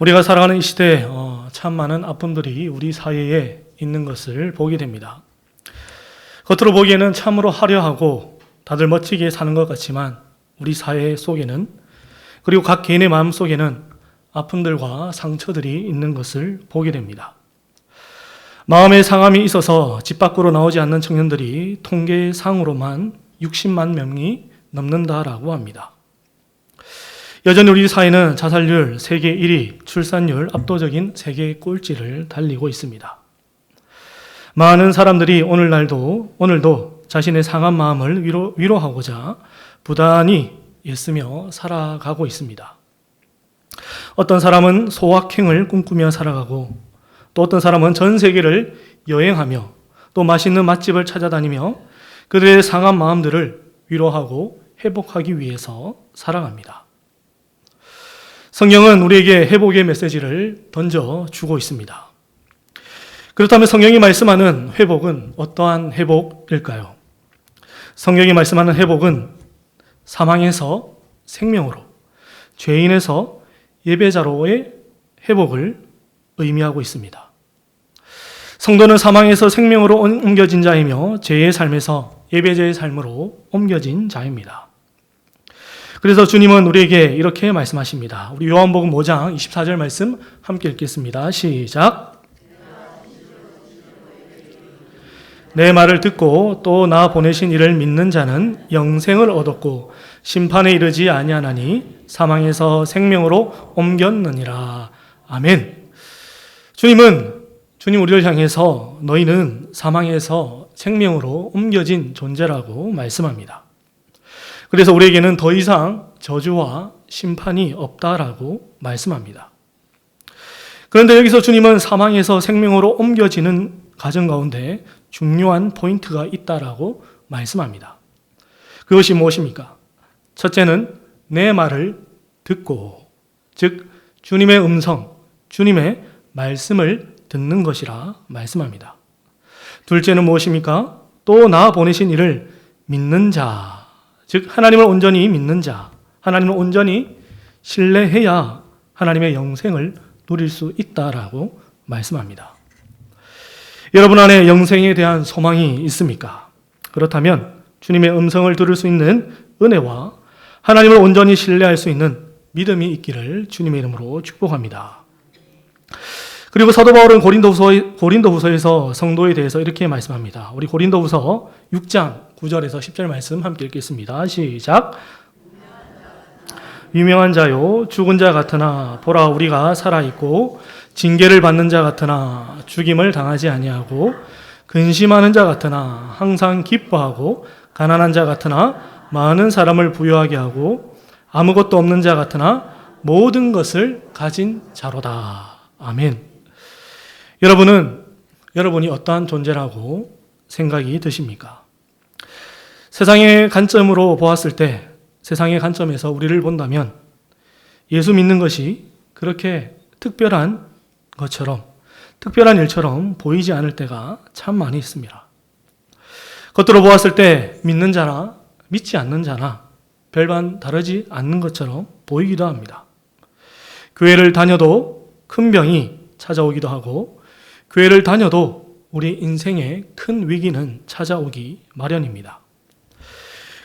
우리가 살아가는 이 시대에 어, 참 많은 아픔들이 우리 사회에 있는 것을 보게 됩니다. 겉으로 보기에는 참으로 화려하고 다들 멋지게 사는 것 같지만 우리 사회 속에는 그리고 각 개인의 마음 속에는 아픔들과 상처들이 있는 것을 보게 됩니다. 마음의 상함이 있어서 집 밖으로 나오지 않는 청년들이 통계상으로만 60만 명이 넘는다라고 합니다. 여전히 우리 사회는 자살률 세계 1위, 출산율 압도적인 세계 꼴찌를 달리고 있습니다. 많은 사람들이 오늘날도 오늘도 자신의 상한 마음을 위로, 위로하고자 부단히 애쓰며 살아가고 있습니다. 어떤 사람은 소확행을 꿈꾸며 살아가고 또 어떤 사람은 전 세계를 여행하며 또 맛있는 맛집을 찾아다니며 그들의 상한 마음들을 위로하고 회복하기 위해서 살아갑니다. 성경은 우리에게 회복의 메시지를 던져 주고 있습니다. 그렇다면 성경이 말씀하는 회복은 어떠한 회복일까요? 성경이 말씀하는 회복은 사망에서 생명으로, 죄인에서 예배자로의 회복을 의미하고 있습니다. 성도는 사망에서 생명으로 옮겨진 자이며 죄의 삶에서 예배자의 삶으로 옮겨진 자입니다. 그래서 주님은 우리에게 이렇게 말씀하십니다. 우리 요한복음 5장 24절 말씀 함께 읽겠습니다. 시작. 내 말을 듣고 또 나 보내신 이를 믿는 자는 영생을 얻었고 심판에 이르지 아니하나니 사망에서 생명으로 옮겼느니라. 아멘. 주님은 주님 우리를 향해서 너희는 사망에서 생명으로 옮겨진 존재라고 말씀합니다. 그래서 우리에게는 더 이상 저주와 심판이 없다라고 말씀합니다. 그런데 여기서 주님은 사망에서 생명으로 옮겨지는 가정 가운데 중요한 포인트가 있다라고 말씀합니다. 그것이 무엇입니까? 첫째는 내 말을 듣고, 즉, 주님의 음성, 주님의 말씀을 듣는 것이라 말씀합니다. 둘째는 무엇입니까? 또 나 보내신 이를 믿는 자, 즉, 하나님을 온전히 믿는 자, 하나님을 온전히 신뢰해야 하나님의 영생을 누릴 수 있다라고 말씀합니다. 여러분 안에 영생에 대한 소망이 있습니까? 그렇다면 주님의 음성을 들을 수 있는 은혜와 하나님을 온전히 신뢰할 수 있는 믿음이 있기를 주님의 이름으로 축복합니다. 그리고 사도 바울은 고린도후서 고린도후서에서 성도에 대해서 이렇게 말씀합니다. 우리 고린도후서 6장 9절에서 10절 말씀 함께 읽겠습니다. 시작. 유명한 자요 죽은 자 같으나 보라 우리가 살아 있고 징계를 받는 자 같으나 죽임을 당하지 아니하고 근심하는 자 같으나 항상 기뻐하고 가난한 자 같으나 많은 사람을 부유하게 하고 아무것도 없는 자 같으나 모든 것을 가진 자로다. 아멘. 여러분은 여러분이 어떠한 존재라고 생각이 드십니까? 세상의 관점으로 보았을 때 세상의 관점에서 우리를 본다면 예수 믿는 것이 그렇게 특별한 것처럼 특별한 일처럼 보이지 않을 때가 참 많이 있습니다. 겉으로 보았을 때 믿는 자나 믿지 않는 자나 별반 다르지 않는 것처럼 보이기도 합니다. 교회를 다녀도 큰 병이 찾아오기도 하고 교회를 다녀도 우리 인생에 큰 위기는 찾아오기 마련입니다.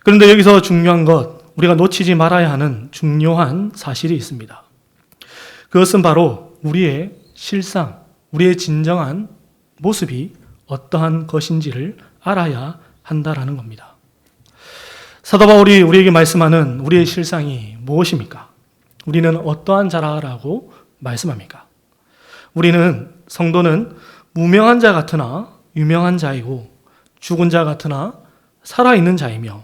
그런데 여기서 중요한 것, 우리가 놓치지 말아야 하는 중요한 사실이 있습니다. 그것은 바로 우리의 실상, 우리의 진정한 모습이 어떠한 것인지를 알아야 한다라는 겁니다. 사도 바울이 우리에게 말씀하는 우리의 실상이 무엇입니까? 우리는 어떠한 자라라고 말씀합니까? 우리는 성도는 무명한 자 같으나 유명한 자이고 죽은 자 같으나 살아있는 자이며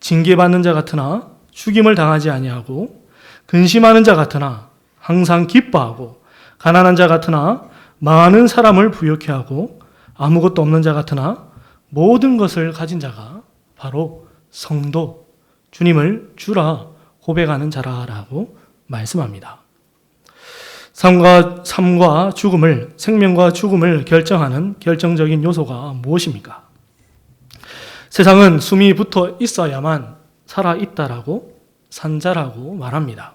징계받는 자 같으나 죽임을 당하지 아니하고 근심하는 자 같으나 항상 기뻐하고 가난한 자 같으나 많은 사람을 부욕해 하고 아무것도 없는 자 같으나 모든 것을 가진 자가 바로 성도 주님을 주라 고백하는 자라라고 말씀합니다. 삶과 삶과 죽음을 생명과 죽음을 결정하는 결정적인 요소가 무엇입니까? 세상은 숨이 붙어 있어야만 살아 있다라고 산자라고 말합니다.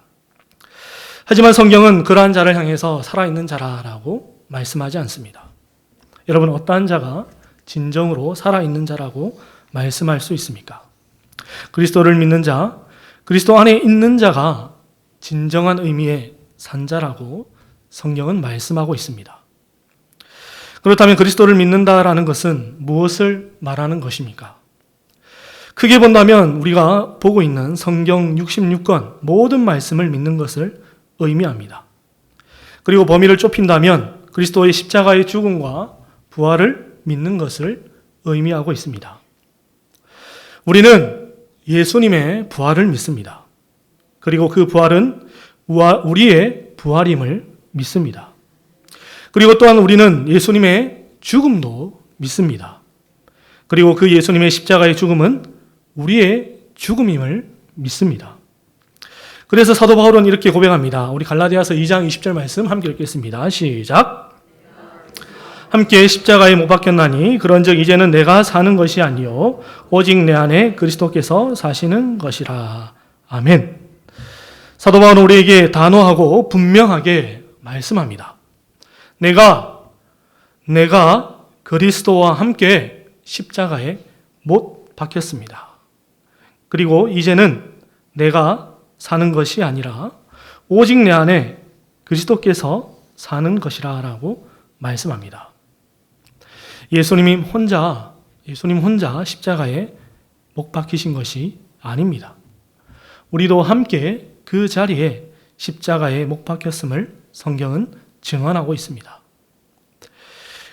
하지만 성경은 그러한 자를 향해서 살아있는 자라라고 말씀하지 않습니다. 여러분, 어떠한 자가 진정으로 살아있는 자라고 말씀할 수 있습니까? 그리스도를 믿는 자, 그리스도 안에 있는 자가 진정한 의미의 산자라고 성경은 말씀하고 있습니다. 그렇다면 그리스도를 믿는다라는 것은 무엇을 말하는 것입니까? 크게 본다면 우리가 보고 있는 성경 66권 모든 말씀을 믿는 것을 의미합니다. 그리고 범위를 좁힌다면 그리스도의 십자가의 죽음과 부활을 믿는 것을 의미하고 있습니다. 우리는 예수님의 부활을 믿습니다. 그리고 그 부활은 우리의 부활임을 믿습니다. 그리고 또한 우리는 예수님의 죽음도 믿습니다. 그리고 그 예수님의 십자가의 죽음은 우리의 죽음임을 믿습니다. 그래서 사도 바울은 이렇게 고백합니다. 우리 갈라디아서 2장 20절 말씀 함께 읽겠습니다. 시작. 함께 십자가에 못 박혔나니 그런즉 이제는 내가 사는 것이 아니요 오직 내 안에 그리스도께서 사시는 것이라. 아멘. 사도 바울은 우리에게 단호하고 분명하게 말씀합니다. 내가 내가 그리스도와 함께 십자가에 못 박혔습니다. 그리고 이제는 내가 사는 것이 아니라 오직 내 안에 그리스도께서 사는 것이라라고 말씀합니다. 예수님이 혼자 예수님 혼자 십자가에 못 박히신 것이 아닙니다. 우리도 함께 그 자리에 십자가에 못 박혔음을 성경은 증언하고 있습니다.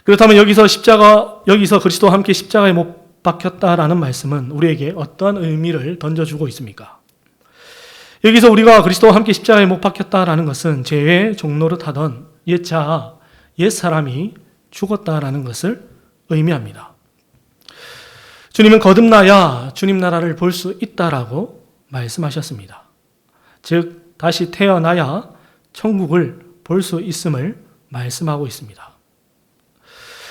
그렇다면 여기서 십자가 여기서 그리스도와 함께 십자가에 못 박혔다라는 말씀은 우리에게 어떠한 의미를 던져주고 있습니까? 여기서 우리가 그리스도와 함께 십자가에 못 박혔다라는 것은 죄의 종로를 타던 옛자, 옛 사람이 죽었다라는 것을 의미합니다. 주님은 거듭나야 주님 나라를 볼 수 있다라고 말씀하셨습니다. 즉, 다시 태어나야 천국을 볼 수 있음을 말씀하고 있습니다.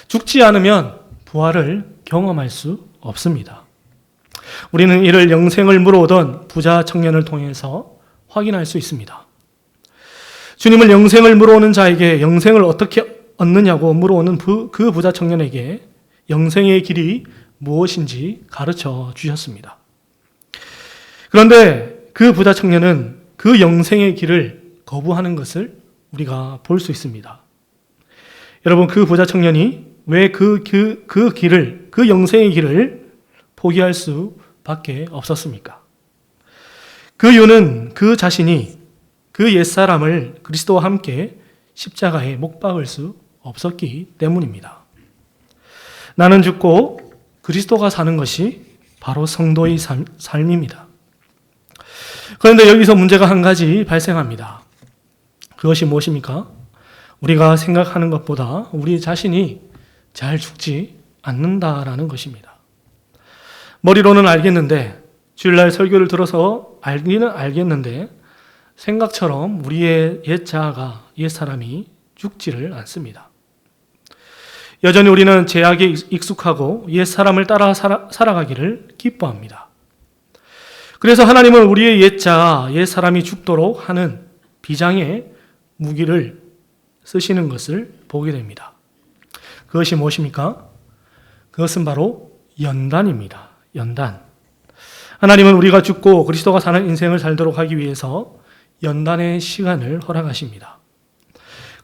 죽지 않으면 부활을 경험할 수 없습니다. 우리는 이를 영생을 물어오던 부자 청년을 통해서 확인할 수 있습니다. 주님을 영생을 물어오는 자에게 영생을 어떻게 얻느냐고 물어오는 그 부자 청년에게 영생의 길이 무엇인지 가르쳐 주셨습니다. 그런데 그 부자 청년은 그 영생의 길을 거부하는 것을 우리가 볼 수 있습니다. 여러분, 그 부자 청년이 왜 그, 그, 그 길을, 그 영생의 길을 포기할 수 밖에 없었습니까? 그 이유는 그 자신이 그 옛사람을 그리스도와 함께 십자가에 못 박을 수 없었기 때문입니다. 나는 죽고 그리스도가 사는 것이 바로 성도의 삶, 삶입니다. 그런데 여기서 문제가 한 가지 발생합니다. 그것이 무엇입니까? 우리가 생각하는 것보다 우리 자신이 잘 죽지 않는다라는 것입니다. 머리로는 알겠는데, 주일날 설교를 들어서 알기는 알겠는데, 생각처럼 우리의 옛 자아가, 옛 사람이 죽지를 않습니다. 여전히 우리는 제약에 익숙하고 옛 사람을 따라 살아, 살아가기를 기뻐합니다. 그래서 하나님은 우리의 옛 자, 옛 사람이 죽도록 하는 비장의 무기를 쓰시는 것을 보게 됩니다. 그것이 무엇입니까? 그것은 바로 연단입니다. 연단. 하나님은 우리가 죽고 그리스도가 사는 인생을 살도록 하기 위해서 연단의 시간을 허락하십니다.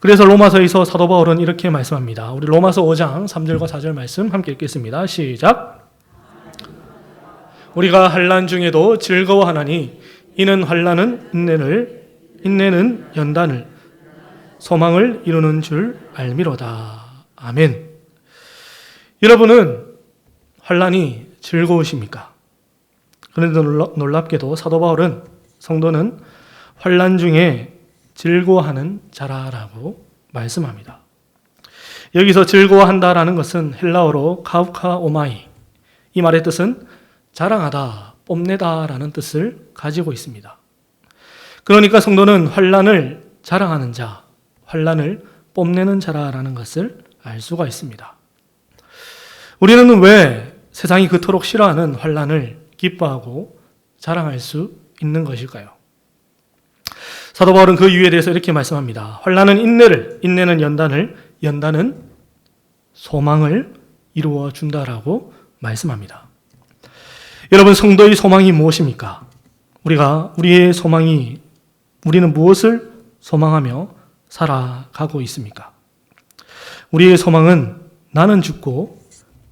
그래서 로마서에서 사도 바울은 이렇게 말씀합니다. 우리 로마서 5장 3절과 4절 말씀 함께 읽겠습니다. 시작. 우리가 환난 중에도 즐거워하나니 이는 환난은 인내를 인내는 연단을 소망을 이루는 줄 알미로다. 아멘. 여러분은 환난이 즐거우십니까? 그런데 놀랍게도 사도 바울은 성도는 환난 중에 즐거워하는 자라라고 말씀합니다. 여기서 즐거워한다라는 것은 헬라어로 카우카 오마이. 이 말의 뜻은 자랑하다, 뽐내다라는 뜻을 가지고 있습니다. 그러니까 성도는 환란을 자랑하는 자, 환란을 뽐내는 자라라는 것을 알 수가 있습니다. 우리는 왜 세상이 그토록 싫어하는 환란을 기뻐하고 자랑할 수 있는 것일까요? 사도 바울은 그 이유에 대해서 이렇게 말씀합니다. 환란은 인내를, 인내는 연단을, 연단은 소망을 이루어 준다라고 말씀합니다. 여러분 성도의 소망이 무엇입니까? 우리가 우리의 소망이 우리는 무엇을 소망하며 살아가고 있습니까? 우리의 소망은 나는 죽고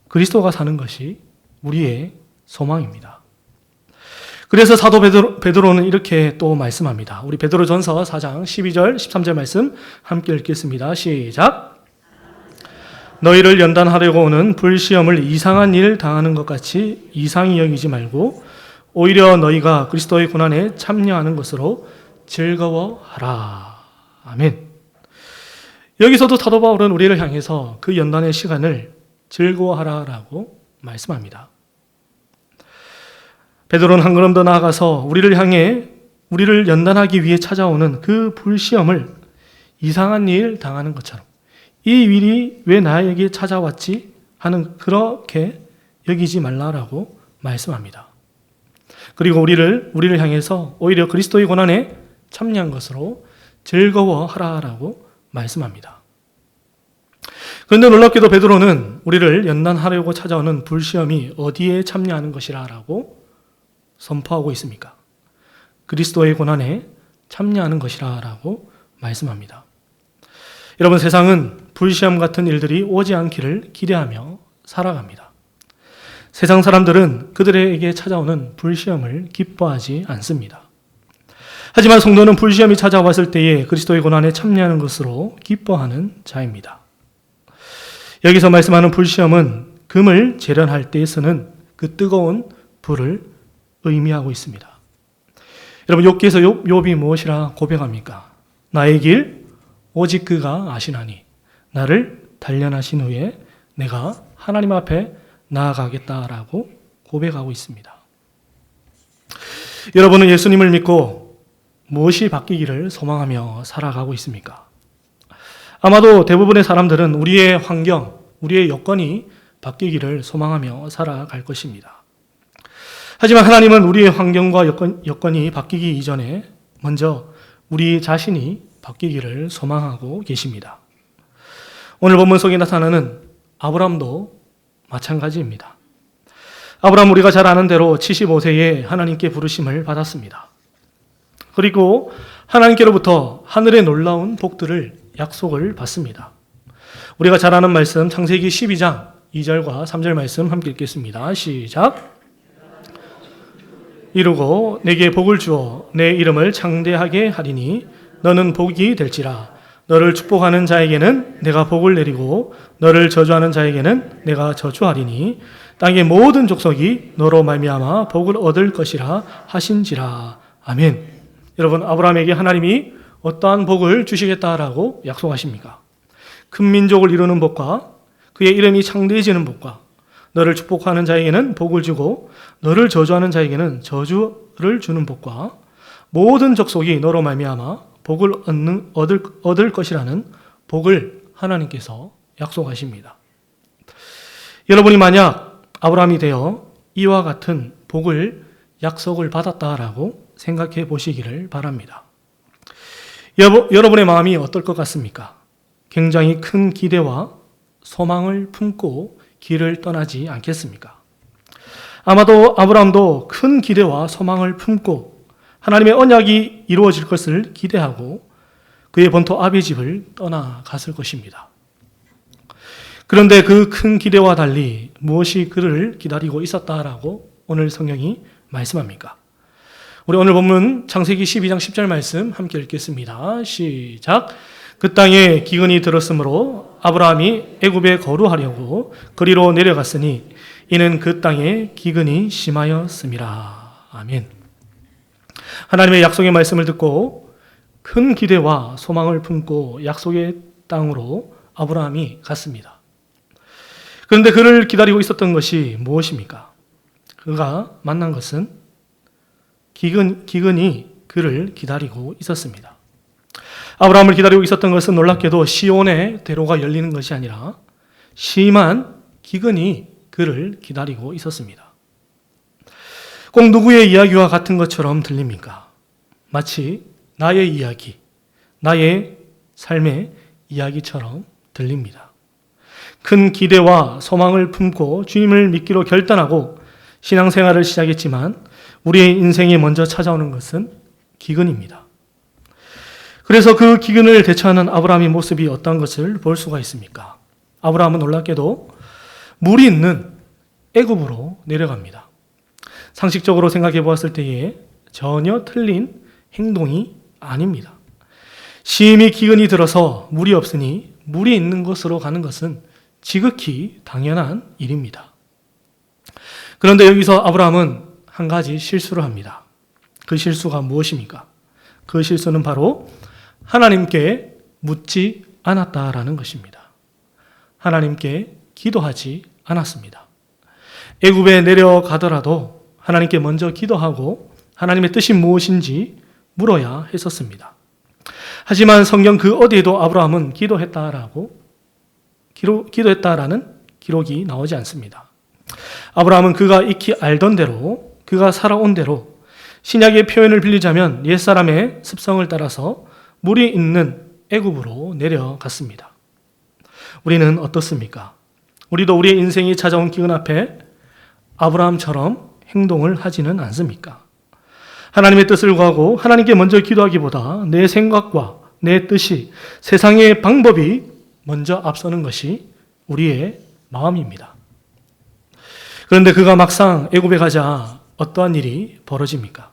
그리스도가 사는 것이 우리의 소망입니다. 그래서 사도 베드로, 베드로 는 이렇게 또 말씀합니다. 우리 베드로 전서 4장 12절 13절 말씀 함께 읽겠습니다. 시작. 너희를 연단하려고 오는 불시험을 이상한 일 당하는 것 같이 이상히 여기지 말고 오히려 너희가 그리스도의 고난에 참여하는 것으로 즐거워하라. 아멘. 여기서도 사도 바울은 우리를 향해서 그 연단의 시간을 즐거워하라라고 말씀합니다. 베드로는 한 걸음 더 나아가서 우리를 향해 우리를 연단하기 위해 찾아오는 그 불시험을 이상한 일 당하는 것처럼 이 일이 왜 나에게 찾아왔지 하는 그렇게 여기지 말라라고 말씀합니다. 그리고 우리를 우리를 향해서 오히려 그리스도의 고난에 참여한 것으로 즐거워하라라고 말씀합니다. 그런데 놀랍게도 베드로는 우리를 연단하려고 찾아오는 불시험이 어디에 참여하는 것이라라고 선포하고 있습니까? 그리스도의 고난에 참여하는 것이라라고 말씀합니다. 여러분 세상은 불시험 같은 일들이 오지 않기를 기대하며 살아갑니다. 세상 사람들은 그들에게 찾아오는 불시험을 기뻐하지 않습니다. 하지만 성도는 불시험이 찾아왔을 때에 그리스도의 고난에 참여하는 것으로 기뻐하는 자입니다. 여기서 말씀하는 불시험은 금을 재련할 때에 쓰는 그 뜨거운 불을 의미하고 있습니다. 여러분 욥기에서 욥, 욥이 무엇이라 고백합니까? 나의 길 오직 그가 아시나니 나를 단련하신 후에 내가 하나님 앞에 나아가겠다라고 고백하고 있습니다. 여러분은 예수님을 믿고 무엇이 바뀌기를 소망하며 살아가고 있습니까? 아마도 대부분의 사람들은 우리의 환경, 우리의 여건이 바뀌기를 소망하며 살아갈 것입니다. 하지만 하나님은 우리의 환경과 여건, 여건이 바뀌기 이전에 먼저 우리 자신이 바뀌기를 소망하고 계십니다. 오늘 본문 속에 나타나는 아브람도 마찬가지입니다. 아브람 우리가 잘 아는 대로 75세에 하나님께 부르심을 받았습니다. 그리고 하나님께로부터 하늘의 놀라운 복들을 약속을 받습니다. 우리가 잘 아는 말씀 창세기 12장 2절과 3절 말씀 함께 읽겠습니다. 시작. 이루고 내게 복을 주어 내 이름을 창대하게 하리니 너는 복이 될지라 너를 축복하는 자에게는 내가 복을 내리고 너를 저주하는 자에게는 내가 저주하리니 땅의 모든 족속이 너로 말미암아 복을 얻을 것이라 하신지라 아멘. 여러분 아브라함에게 하나님이 어떠한 복을 주시겠다라고 약속하십니까? 큰 민족을 이루는 복과 그의 이름이 창대해지는 복과 너를 축복하는 자에게는 복을 주고 너를 저주하는 자에게는 저주를 주는 복과 모든 족속이 너로 말미암아 복을 얻는, 얻을, 얻을 것이라는 복을 하나님께서 약속하십니다. 여러분이 만약 아브라함이 되어 이와 같은 복을 약속을 받았다라고 생각해 보시기를 바랍니다. 여러분의 마음이 어떨 것 같습니까? 굉장히 큰 기대와 소망을 품고 길을 떠나지 않겠습니까? 아마도 아브라함도 큰 기대와 소망을 품고 하나님의 언약이 이루어질 것을 기대하고 그의 본토 아비 집을 떠나갔을 것입니다. 그런데 그 큰 기대와 달리 무엇이 그를 기다리고 있었다라고 오늘 성경이 말씀합니까? 우리 오늘 본문 창세기 12장 10절 말씀 함께 읽겠습니다. 시작. 그 땅에 기근이 들었으므로 아브라함이 애굽에 거루하려고 거리로 내려갔으니 이는 그 땅에 기근이 심하였음이라. 아멘. 하나님의 약속의 말씀을 듣고 큰 기대와 소망을 품고 약속의 땅으로 아브라함이 갔습니다. 그런데 그를 기다리고 있었던 것이 무엇입니까? 그가 만난 것은 기근, 기근이 그를 기다리고 있었습니다. 아브라함을 기다리고 있었던 것은 놀랍게도 시온의 대로가 열리는 것이 아니라 심한 기근이 그를 기다리고 있었습니다. 꼭 누구의 이야기와 같은 것처럼 들립니까? 마치 나의 이야기, 나의 삶의 이야기처럼 들립니다. 큰 기대와 소망을 품고 주님을 믿기로 결단하고 신앙생활을 시작했지만 우리의 인생에 먼저 찾아오는 것은 기근입니다. 그래서 그 기근을 대처하는 아브라함의 모습이 어떤 것을 볼 수가 있습니까? 아브라함은 놀랍게도 물이 있는 애굽으로 내려갑니다. 상식적으로 생각해 보았을 때에 전혀 틀린 행동이 아닙니다. 심히 기근이 들어서 물이 없으니 물이 있는 곳으로 가는 것은 지극히 당연한 일입니다. 그런데 여기서 아브라함은 한 가지 실수를 합니다. 그 실수가 무엇입니까? 그 실수는 바로 하나님께 묻지 않았다라는 것입니다. 하나님께 기도하지 않았습니다. 애굽에 내려가더라도 하나님께 먼저 기도하고 하나님의 뜻이 무엇인지 물어야 했었습니다. 하지만 성경 그 어디에도 아브라함은 기도했다라고 기록, 기도했다라는 기록이 나오지 않습니다. 아브라함은 그가 익히 알던 대로 그가 살아온 대로 신약의 표현을 빌리자면 옛사람의 습성을 따라서 물이 있는 애굽으로 내려갔습니다. 우리는 어떻습니까? 우리도 우리의 인생이 찾아온 기근 앞에 아브라함처럼 행동을 하지는 않습니까? 하나님의 뜻을 구하고 하나님께 먼저 기도하기보다 내 생각과 내 뜻이 세상의 방법이 먼저 앞서는 것이 우리의 마음입니다. 그런데 그가 막상 애굽에 가자 어떠한 일이 벌어집니까?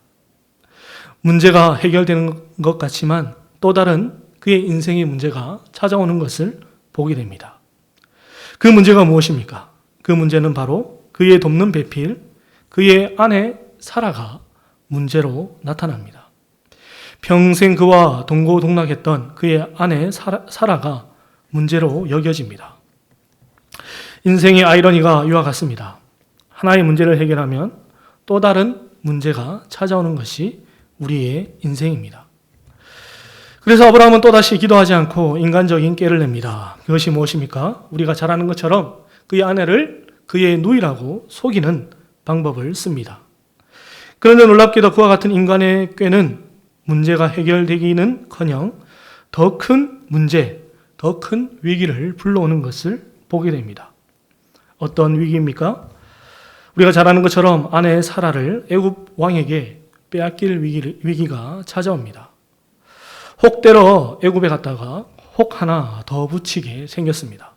문제가 해결되는 것 같지만 또 다른 그의 인생의 문제가 찾아오는 것을 보게 됩니다. 그 문제가 무엇입니까? 그 문제는 바로 그의 돕는 배필, 그의 아내 사라가 문제로 나타납니다. 평생 그와 동고동락했던 그의 아내 사라 가 문제로 여겨집니다. 인생의 아이러니가 이와 같습니다. 하나의 문제를 해결하면 또 다른 문제가 찾아오는 것이 우리의 인생입니다. 그래서 아브라함은 또다시 기도하지 않고 인간적인 깨를 냅니다. 그것이 무엇입니까? 우리가 잘 아는 것처럼 그의 아내를 그의 누이라고 속이는 방법을 씁니다. 그런데 놀랍게도 그와 같은 인간의 꾀는 문제가 해결되기는 커녕 더 큰 문제, 더 큰 위기를 불러오는 것을 보게 됩니다. 어떤 위기입니까? 우리가 잘 아는 것처럼 아내 사라를 애굽 왕에게 빼앗길 위기가 찾아옵니다. 혹대로 애굽에 갔다가 혹 하나 더 붙이게 생겼습니다.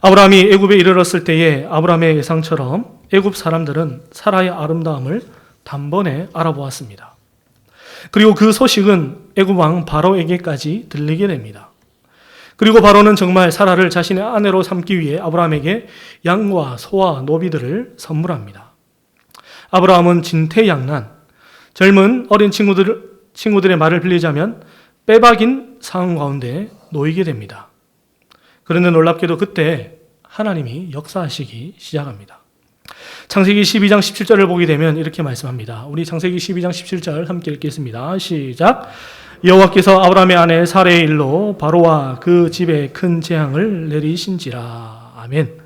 아브라함이 애굽에 이르렀을 때에 아브라함의 예상처럼 애굽 사람들은 사라의 아름다움을 단번에 알아보았습니다. 그리고 그 소식은 애굽 왕 바로에게까지 들리게 됩니다. 그리고 바로는 정말 사라를 자신의 아내로 삼기 위해 아브라함에게 양과 소와 노비들을 선물합니다. 아브라함은 진퇴양난, 젊은 어린 친구들, 친구들의 말을 빌리자면 빼박인 상황 가운데 놓이게 됩니다. 그런데 놀랍게도 그때 하나님이 역사하시기 시작합니다. 창세기 12장 17절을 보게 되면 이렇게 말씀합니다. 우리 창세기 12장 17절 함께 읽겠습니다. 시작. 여호와께서 아브라함의 아내 사레의 일로 바로와 그 집에 큰 재앙을 내리신지라. 아멘.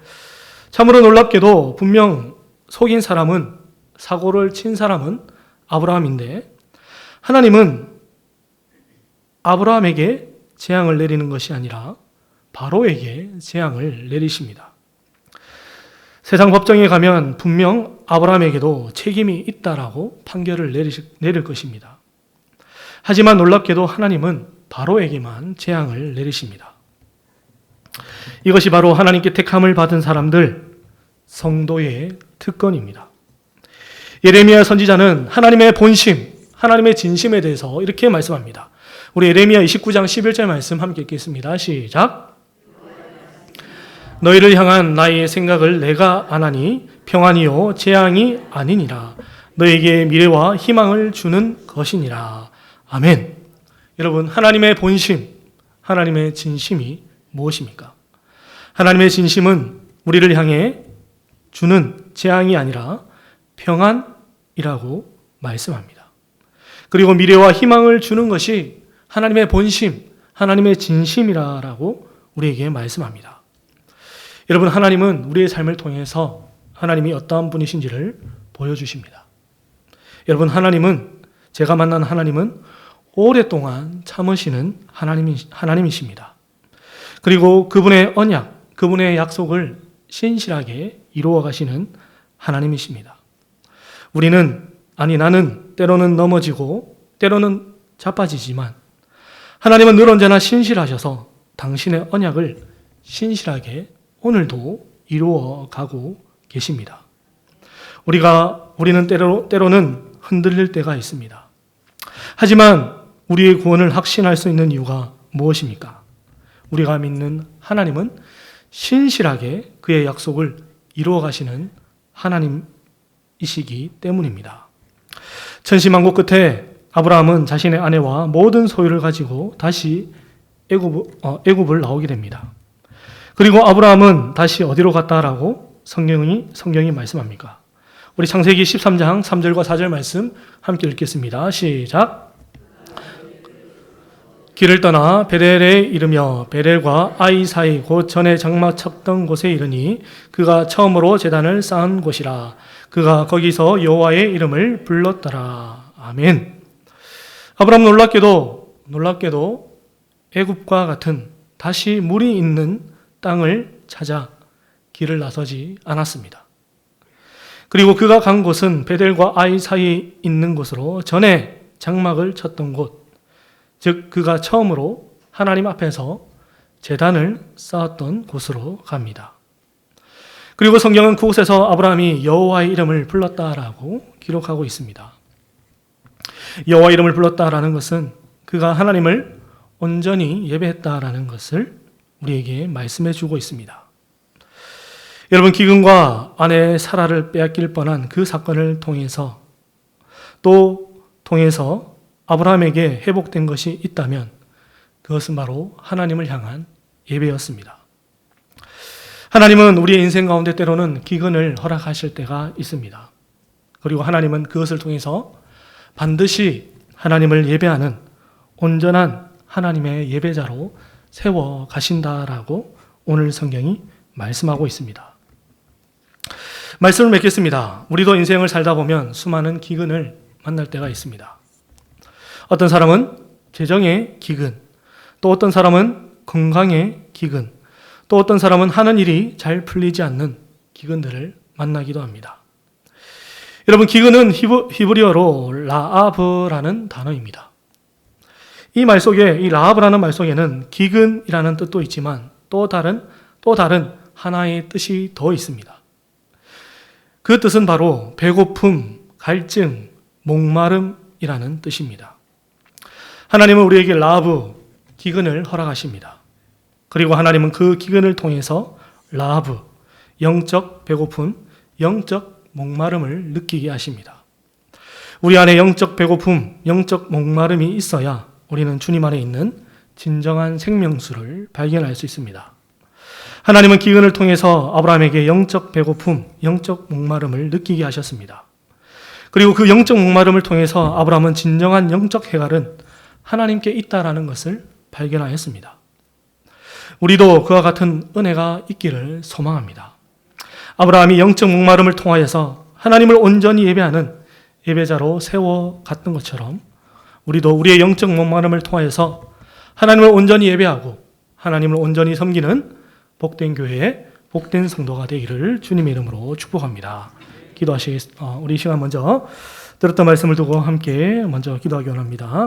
참으로 놀랍게도 분명 속인 사람은 사고를 친 사람은 아브라함인데 하나님은 아브라함에게 재앙을 내리는 것이 아니라 바로에게 재앙을 내리십니다. 세상 법정에 가면 분명 아브라함에게도 책임이 있다라고 판결을 내릴 것입니다. 하지만 놀랍게도 하나님은 바로에게만 재앙을 내리십니다. 이것이 바로 하나님께 택함을 받은 사람들, 성도의 특권입니다. 예레미야 선지자는 하나님의 본심, 하나님의 진심에 대해서 이렇게 말씀합니다. 우리 예레미야 29장 11절 말씀 함께 읽겠습니다. 시작. 너희를 향한 나의 생각을 내가 아나니 평안이요 재앙이 아니니라. 너에게 미래와 희망을 주는 것이니라. 아멘. 여러분, 하나님의 본심, 하나님의 진심이 무엇입니까? 하나님의 진심은 우리를 향해 주는 재앙이 아니라 평안이라고 말씀합니다. 그리고 미래와 희망을 주는 것이 하나님의 본심, 하나님의 진심이라고 우리에게 말씀합니다. 여러분, 하나님은 우리의 삶을 통해서 하나님이 어떠한 분이신지를 보여주십니다. 여러분, 하나님은, 제가 만난 하나님은 오랫동안 참으시는 하나님이, 하나님이십니다. 그리고 그분의 언약, 그분의 약속을 신실하게 이루어 가시는 하나님이십니다. 우리는, 아니 나는 때로는 넘어지고 때로는 자빠지지만 하나님은 늘 언제나 신실하셔서 당신의 언약을 신실하게 오늘도 이루어 가고 계십니다. 우리가, 우리는 때로, 때로는 흔들릴 때가 있습니다. 하지만 우리의 구원을 확신할 수 있는 이유가 무엇입니까? 우리가 믿는 하나님은 신실하게 그의 약속을 이루어 가시는 하나님이시기 때문입니다. 천시만고 끝에 아브라함은 자신의 아내와 모든 소유를 가지고 다시 애굽, 어, 애굽을 나오게 됩니다. 그리고 아브라함은 다시 어디로 갔다라고 성경이, 성경이 말씀합니까? 우리 창세기 13장 3절과 4절 말씀 함께 읽겠습니다. 시작. 길을 떠나 베델에 이르며 베델과 아이 사이 곧 전에 장막 쳤던 곳에 이르니 그가 처음으로 제단을 쌓은 곳이라 그가 거기서 여호와의 이름을 불렀더라 아멘. 아브라함 놀랍게도 놀랍게도 애굽과 같은 다시 물이 있는 땅을 찾아 길을 나서지 않았습니다. 그리고 그가 간 곳은 베델과 아이 사이에 있는 곳으로 전에 장막을 쳤던 곳, 즉 그가 처음으로 하나님 앞에서 재단을 쌓았던 곳으로 갑니다. 그리고 성경은 그곳에서 아브라함이 여호와의 이름을 불렀다라고 기록하고 있습니다. 여호와 이름을 불렀다라는 것은 그가 하나님을 온전히 예배했다라는 것을 우리에게 말씀해 주고 있습니다. 여러분 기근과 아내 사라를 빼앗길 뻔한 그 사건을 통해서 또 통해서 아브라함에게 회복된 것이 있다면 그것은 바로 하나님을 향한 예배였습니다. 하나님은 우리의 인생 가운데 때로는 기근을 허락하실 때가 있습니다. 그리고 하나님은 그것을 통해서 반드시 하나님을 예배하는 온전한 하나님의 예배자로 세워 가신다라고 오늘 성경이 말씀하고 있습니다. 말씀을 맺겠습니다. 우리도 인생을 살다 보면 수많은 기근을 만날 때가 있습니다. 어떤 사람은 재정의 기근, 또 어떤 사람은 건강의 기근, 또 어떤 사람은 하는 일이 잘 풀리지 않는 기근들을 만나기도 합니다. 여러분, 기근은 히브, 히브리어로 라아브라는 단어입니다. 이 말 속에, 이 라아브라는 말 속에는 기근이라는 뜻도 있지만 또 다른, 또 다른 하나의 뜻이 더 있습니다. 그 뜻은 바로 배고픔, 갈증, 목마름이라는 뜻입니다. 하나님은 우리에게 라브, 기근을 허락하십니다. 그리고 하나님은 그 기근을 통해서 라브, 영적 배고픔, 영적 목마름을 느끼게 하십니다. 우리 안에 영적 배고픔, 영적 목마름이 있어야 우리는 주님 안에 있는 진정한 생명수를 발견할 수 있습니다. 하나님은 기근을 통해서 아브라함에게 영적 배고픔, 영적 목마름을 느끼게 하셨습니다. 그리고 그 영적 목마름을 통해서 아브라함은 진정한 영적 해갈은 하나님께 있다라는 것을 발견하였습니다. 우리도 그와 같은 은혜가 있기를 소망합니다. 아브라함이 영적 목마름을 통하여서 하나님을 온전히 예배하는 예배자로 세워 갔던 것처럼 우리도 우리의 영적 목마름을 통하여서 하나님을 온전히 예배하고 하나님을 온전히 섬기는 복된 교회의 복된 성도가 되기를 주님의 이름으로 축복합니다. 기도하시겠, 어, 우리 시간 먼저 들었던 말씀을 두고 함께 먼저 기도하기 원합니다.